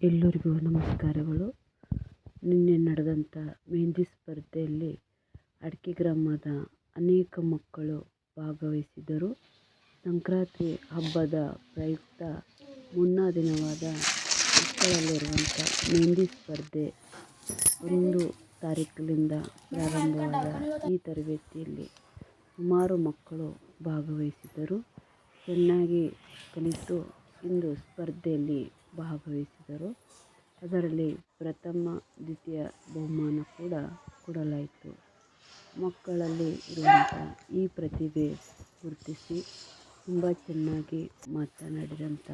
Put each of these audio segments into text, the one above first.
ಎಲ್ಲರಿಗೂ ನಮಸ್ಕಾರಗಳು. ನಿನ್ನೆ ನಡೆದಂಥ ಮೆಹಂದಿ ಸ್ಪರ್ಧೆಯಲ್ಲಿ ಅಡಕೆ ಗ್ರಾಮದ ಅನೇಕ ಮಕ್ಕಳು ಭಾಗವಹಿಸಿದರು ಸಂಕ್ರಾಂತಿ ಹಬ್ಬದ ಪ್ರಯುಕ್ತ ಮುನ್ನಾ ದಿನವಾದ ಮಕ್ಕಳಲ್ಲಿರುವಂಥ ಮೆಹಂದಿ ಸ್ಪರ್ಧೆ ಒಂದು ತಾರೀಕಿನಿಂದ ಪ್ರಾರಂಭವಾದ ಈ ತರಬೇತಿಯಲ್ಲಿ ಸುಮಾರು ಮಕ್ಕಳು ಭಾಗವಹಿಸಿದರು ಚೆನ್ನಾಗಿ ಕಲಿತು ಇಂದು ಸ್ಪರ್ಧೆಯಲ್ಲಿ ಭಾಗವಹಿಸಿದರು. ಅದರಲ್ಲಿ ಪ್ರಥಮ, ದ್ವಿತೀಯ ಬಹುಮಾನ ಕೂಡ ಕೊಡಲಾಯಿತು. ಮಕ್ಕಳಲ್ಲಿ ಇರುವಂಥ ಈ ಪ್ರತಿಭೆ ಗುರುತಿಸಿ ತುಂಬ ಚೆನ್ನಾಗಿ ಮಾತನಾಡಿದಂಥ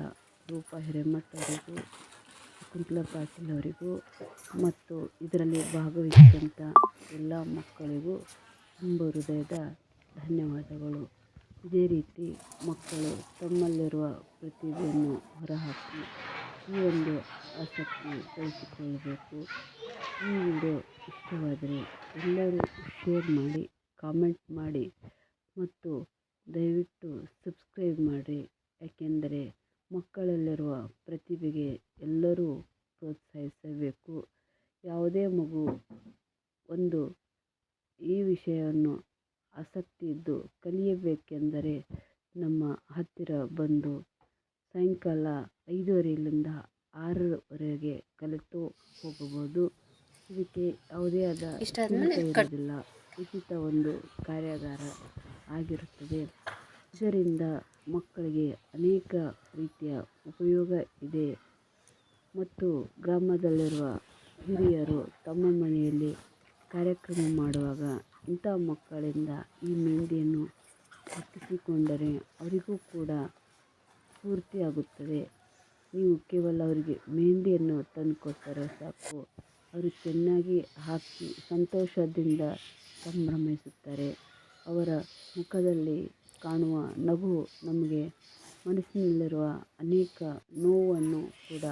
ರೂಪ ಹಿರೇಮಠ ಅವರಿಗೂ ಶಕುಂತಲಾ ಪಾಟೀಲ್ ಅವರಿಗೂ ಮತ್ತು ಇದರಲ್ಲಿ ಭಾಗವಹಿಸಿದಂಥ ಎಲ್ಲ ಮಕ್ಕಳಿಗೂ ತುಂಬ ಹೃದಯದ ಧನ್ಯವಾದಗಳು. ಇದೇ ರೀತಿ ಮಕ್ಕಳು ತಮ್ಮಲ್ಲಿರುವ ಪ್ರತಿಭೆಯನ್ನು ಹೊರಹಾಕಿ ಈ ಒಂದು ಆಸಕ್ತಿ ಬೆಳೆಸಿಕೊಳ್ಳಬೇಕು ಈ ವಿಡಿಯೋ ಇಷ್ಟವಾದರೆ ಎಲ್ಲರೂ ಶೇರ್ ಮಾಡಿ, ಕಾಮೆಂಟ್ ಮಾಡಿ ಮತ್ತು ದಯವಿಟ್ಟು ಸಬ್ಸ್ಕ್ರೈಬ್ ಮಾಡಿ. ಯಾಕೆಂದರೆ ಮಕ್ಕಳಲ್ಲಿರುವ ಪ್ರತಿಭೆಗೆ ಎಲ್ಲರೂ ಪ್ರೋತ್ಸಾಹಿಸಬೇಕು. ಯಾವುದೇ ಮಗು ಒಂದು ಈ ವಿಷಯವನ್ನು ಆಸಕ್ತಿ ಇದ್ದು ಕಲಿಯಬೇಕೆಂದರೆ ನಮ್ಮ ಹತ್ತಿರ ಬಂದು ಸಾಯಂಕಾಲ ಐದುವರೆಯಿಂದ ಆರರವರೆಗೆ ಕಲಿತು ಹೋಗಬಹುದು. ಇದಕ್ಕೆ ಯಾವುದೇ ಆದ ಶುಲ್ಕ ಇರುವುದಿಲ್ಲ. ಉಚಿತ ಒಂದು ಕಾರ್ಯಾಗಾರ ಆಗಿರುತ್ತದೆ. ಇದರಿಂದ ಮಕ್ಕಳಿಗೆ ಅನೇಕ ರೀತಿಯ ಉಪಯೋಗ ಇದೆ. ಮತ್ತು ಗ್ರಾಮದಲ್ಲಿರುವ ಹಿರಿಯರು ತಮ್ಮ ಮನೆಯಲ್ಲಿ ಕಾರ್ಯಕ್ರಮ ಮಾಡುವಾಗ ಇಂಥ ಮಕ್ಕಳಿಂದ ಈ ಮೆಹಂದಿಯನ್ನು ಹಾಕಿಸಿಕೊಂಡರೆ ಅವರಿಗೂ ಕೂಡ ಸ್ಫೂರ್ತಿಯಾಗುತ್ತದೆ ನೀವು ಕೇವಲ ಅವರಿಗೆ ಮೆಹಂದಿಯನ್ನು ತಂದುಕೊಟ್ಟರೆ ಸಾಕು. ಅವರು ಚೆನ್ನಾಗಿ ಹಾಕಿ ಸಂತೋಷದಿಂದ ಸಂಭ್ರಮಿಸುತ್ತಾರೆ. ಅವರ ಮುಖದಲ್ಲಿ ಕಾಣುವ ನಗು ನಮಗೆ ಮನಸ್ಸಿನಲ್ಲಿರುವ ಅನೇಕ ನೋವನ್ನು ಕೂಡ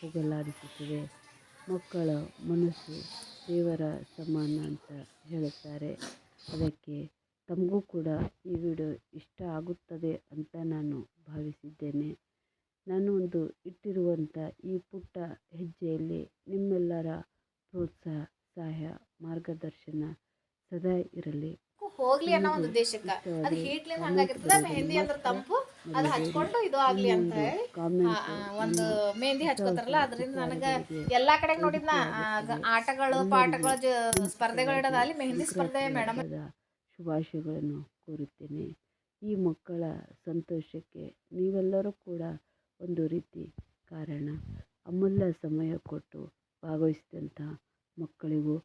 ಹೋಗಲಾಡಿಸುತ್ತದೆ. ಮಕ್ಕಳ ಮನಸ್ಸು ದೇವರ ಸಮಾನ ಅಂತ ಹೇಳುತ್ತಾರೆ. ಅದಕ್ಕೆ ತಮಗೂ ಕೂಡ ಈ ವಿಡಿಯೋ ಇಷ್ಟ ಆಗುತ್ತದೆ ಅಂತ ನಾನು ಭಾವಿಸಿದ್ದೇನೆ ನಾನು ಒಂದು ಇಟ್ಟಿರುವಂಥ ಈ ಪುಟ್ಟ ಹೆಜ್ಜೆಯಲ್ಲಿ ನಿಮ್ಮೆಲ್ಲರ ಪ್ರೋತ್ಸಾಹ ಸಹಾಯ ಮಾರ್ಗದರ್ಶನ ಸದಾ ಇರಲಿ. ಹೋಗ್ಲಿ ಅನ್ನೋ ಒಂದು ಉದ್ದೇಶಕ್ಕ. ಅದು ಹೀಟ್ಲಿಂದ ಹಂಗಾಗಿರ್ತದ. ಮೆಹಂದಿ ಅಂದ್ರೆ ತಂಪು. ಅದು ಹಚ್ಕೊಂಡು ಇದು ಆಗ್ಲಿ ಅಂತ ಹೇಳಿ. ಒಂದು ಮೆಹಂದಿ ಹಚ್ಕೋತಾರಲ್ಲ ಅದರಿಂದ ನನಗ ಎಲ್ಲಾ ಕಡೆ ನೋಡಿದ್ನ? ಆಟಗಳು ಪಾಠಗಳು ಸ್ಪರ್ಧೆಗಳು ಇಡೋದ ಅಲ್ಲಿ ಮೆಹಂದಿ ಸ್ಪರ್ಧೆ ಮೇಡಮ್. ಶುಭಾಶಯಗಳನ್ನು ಕೋರುತ್ತೇನೆ. ಈ ಮಕ್ಕಳ ಸಂತೋಷಕ್ಕೆ ನೀವೆಲ್ಲರೂ ಕೂಡ ಒಂದು ರೀತಿ ಕಾರಣ. ಅಮೂಲ್ಯ ಸಮಯ ಕೊಟ್ಟು ಭಾಗವಹಿಸಿದಂಥ ಮಕ್ಕಳಿಗೂ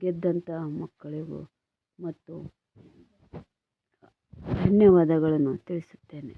ಗೆದ್ದಂತಹ ಮಕ್ಕಳಿಗೂ ಮತ್ತು ಧನ್ಯವಾದಗಳನ್ನು ತಿಳಿಸುತ್ತೇನೆ.